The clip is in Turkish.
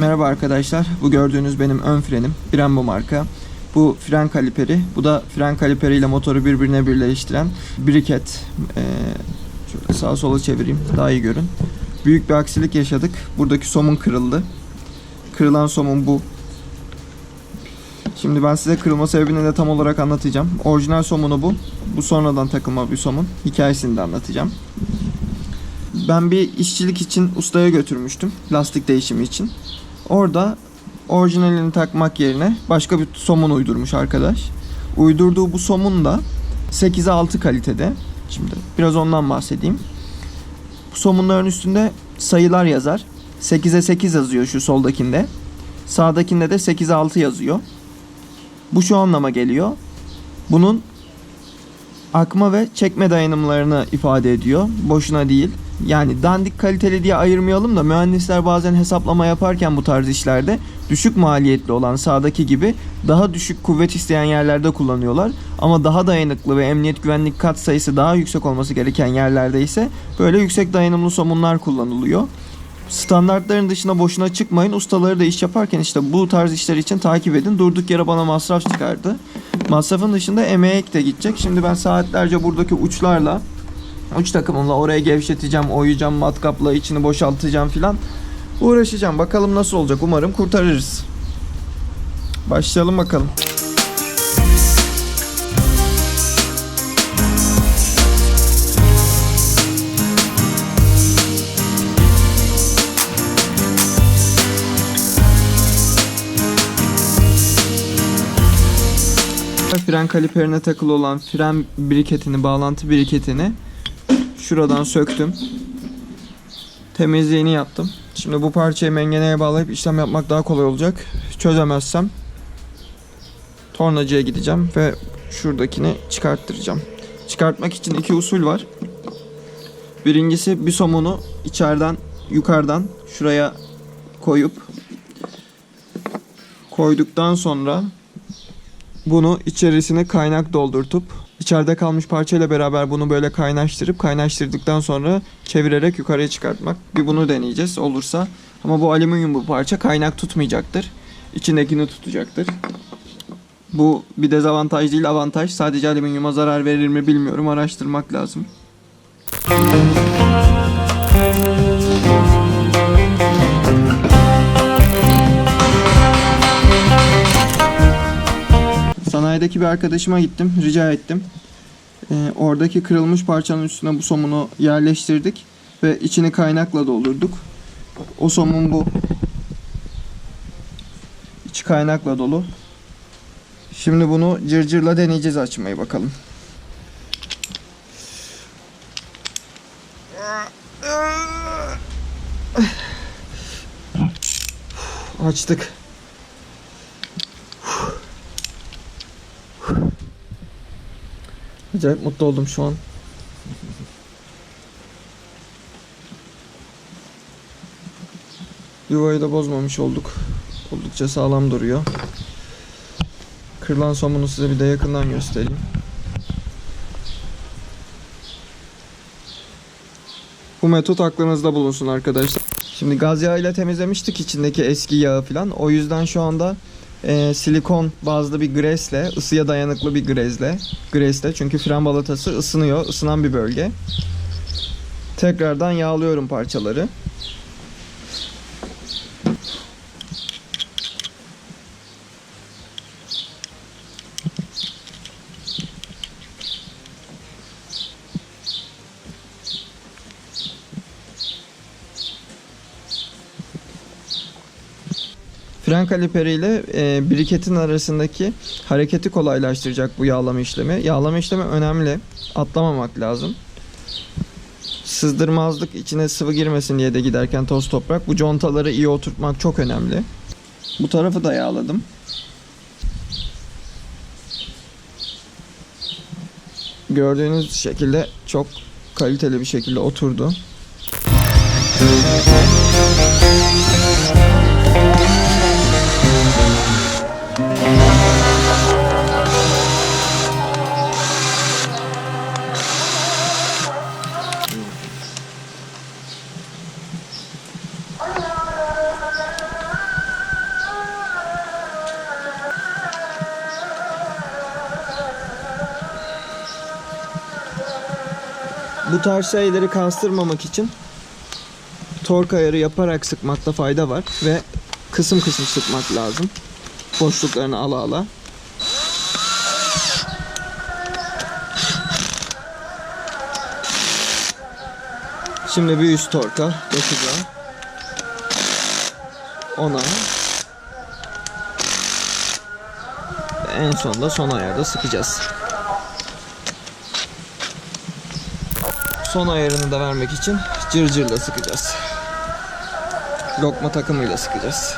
Merhaba arkadaşlar. Bu gördüğünüz benim ön frenim. Brembo marka. Bu fren kaliperi. Bu da fren kaliperiyle motoru birbirine birleştiren briket. Ee, şöyle sağa sola çevireyim. Daha iyi görün. Büyük bir aksilik yaşadık. Buradaki somun kırıldı. Kırılan somun bu. Şimdi ben size kırılma sebebini de tam olarak anlatacağım. Orijinal somunu bu. Bu sonradan takılma bir somun. Hikayesini de anlatacağım. Ben bir işçilik için ustaya götürmüştüm. Lastik değişimi için. Orada orijinalini takmak yerine başka bir somun uydurmuş arkadaş. Uydurduğu bu somun da 8'e 6 kalitede. Şimdi biraz ondan bahsedeyim. Bu somunların üstünde sayılar yazar. 8'e 8 yazıyor şu soldakinde. Sağdakinde de 8'e 6 yazıyor. Bu şu anlama geliyor. Bunun akma ve çekme dayanımlarını ifade ediyor. Boşuna değil. Yani dandik kaliteli diye ayırmayalım da mühendisler bazen hesaplama yaparken bu tarz işlerde düşük maliyetli olan sağdaki gibi daha düşük kuvvet isteyen yerlerde kullanıyorlar. Ama daha dayanıklı ve emniyet güvenlik kat sayısı daha yüksek olması gereken yerlerde ise böyle yüksek dayanımlı somunlar kullanılıyor. Standartların dışına boşuna çıkmayın. Ustaları da iş yaparken işte bu tarz işler için takip edin. Durduk yere bana masraf çıkardı. Masrafın dışında emeğe de gidecek. Şimdi ben saatlerce buradaki uçlarla uç takımımla oraya gevşeteceğim, oyacağım, matkapla içini boşaltacağım filan. Uğraşacağım. Bakalım nasıl olacak. Umarım kurtarırız. Başlayalım bakalım. Fren kaliperine takılı olan fren briketini, bağlantı briketini şuradan söktüm. Temizliğini yaptım. Şimdi bu parçayı mengeneye bağlayıp işlem yapmak daha kolay olacak. Çözemezsem tornacıya gideceğim ve şuradakini çıkarttıracağım. Çıkartmak için iki usul var. Birincisi bir somunu içeriden yukarıdan şuraya koyup koyduktan sonra bunu içerisine kaynak doldurtup içeride kalmış parçayla beraber bunu böyle kaynaştırıp kaynaştırdıktan sonra çevirerek yukarıya çıkartmak. Bir bunu deneyeceğiz olursa. Ama bu alüminyum bu parça kaynak tutmayacaktır. İçindekini tutacaktır. Bu bir dezavantaj değil avantaj. Sadece alüminyuma zarar verir mi bilmiyorum. Araştırmak lazım. Sanayideki bir arkadaşıma gittim, rica ettim. Ee, oradaki kırılmış parçanın üstüne bu somunu yerleştirdik ve içini kaynakla doldurduk. O somun bu. İçi kaynakla dolu. Şimdi bunu cırcırla deneyeceğiz açmayı bakalım. Açtık. Acayip mutlu oldum şu an. Yuvayı da bozmamış olduk. Oldukça sağlam duruyor. Kırılan somunu size bir de yakından göstereyim. Bu metot aklınızda bulunsun arkadaşlar. Şimdi gaz yağıyla temizlemiştik içindeki eski yağı falan. O yüzden şu anda e, silikon bazlı bir gresle, ısıya dayanıklı bir grezle, gresle çünkü fren balatası ısınıyor, ısınan bir bölge. Tekrardan yağlıyorum parçaları. Fren kaliperiyle e, briketin arasındaki hareketi kolaylaştıracak bu yağlama işlemi. Yağlama işlemi önemli. Atlamamak lazım. Sızdırmazlık içine sıvı girmesin diye de giderken toz toprak. Bu contaları iyi oturtmak çok önemli. Bu tarafı da yağladım. Gördüğünüz şekilde çok kaliteli bir şekilde oturdu. Bu tarz şeyleri kastırmamak için tork ayarı yaparak sıkmakta fayda var ve kısım kısım sıkmak lazım. Boşluklarını ala ala. Şimdi bir üst torka dokuz'a. Ona. En sonda son ayarda sıkacağız. Son ayarını da vermek için cırcırla sıkacağız. Lokma takımıyla sıkacağız.